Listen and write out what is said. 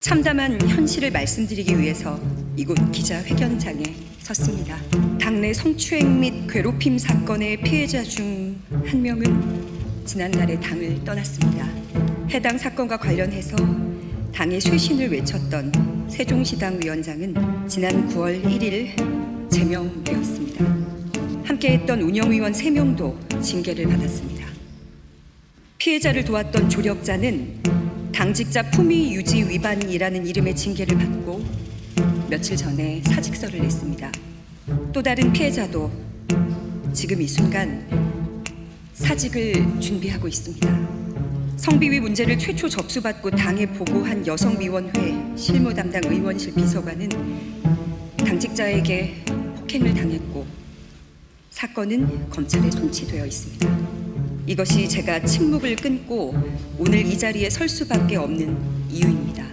참담한 현실을 말씀드리기 위해서 이곳 기자회견장에 섰습니다. 당내 성추행 및 괴롭힘 사건의 피해자 중 한 명은 지난날에 당을 떠났습니다. 해당 사건과 관련해서 당의 쇄신을 외쳤던 세종시당 위원장은 지난 9월 1일 제명되었습니다. 함께했던 운영위원 3명도 징계를 받았습니다. 피해자를 도왔던 조력자는 당직자 품위 유지 위반이라는 이름의 징계를 받고 며칠 전에 사직서를 냈습니다. 또 다른 피해자도 지금 이 순간 사직을 준비하고 있습니다. 성비위 문제를 최초 접수받고 당에 보고한 여성위원회 실무 담당 의원실 비서관은 당직자에게 폭행을 당했고 사건은 검찰에 송치되어 있습니다. 이것이 제가 침묵을 끊고 오늘 이 자리에 설 수밖에 없는 이유입니다.